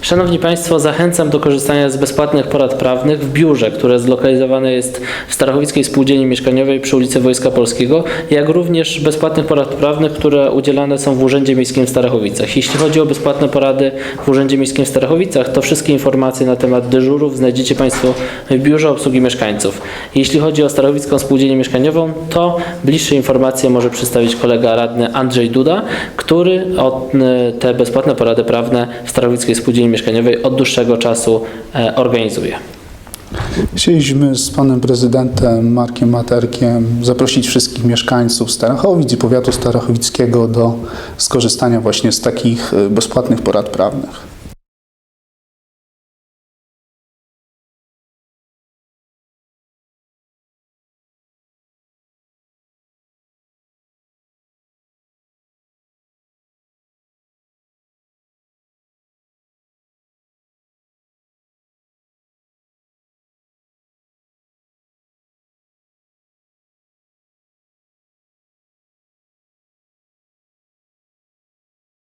Szanowni Państwo, zachęcam do korzystania z bezpłatnych porad prawnych w biurze, które zlokalizowane jest w Starachowickiej Spółdzielni Mieszkaniowej przy ulicy Wojska Polskiego, jak również bezpłatnych porad prawnych, które udzielane są w Urzędzie Miejskim w Starachowicach. Jeśli chodzi o bezpłatne porady w Urzędzie Miejskim w Starachowicach, to wszystkie informacje na temat dyżurów znajdziecie Państwo w Biurze Obsługi Mieszkańców. Jeśli chodzi o Starachowicką Spółdzielnię Mieszkaniową, to bliższe informacje może przedstawić kolega radny Andrzej Duda, który od, y, te bezpłatne porady prawne w Starachowickiej Spółdzielni Mieszkaniowej od dłuższego czasu e, organizuje. Chcieliśmy z panem prezydentem Markiem Materkiem zaprosić wszystkich mieszkańców Starachowic i powiatu starachowickiego do skorzystania właśnie z takich e, bezpłatnych porad prawnych.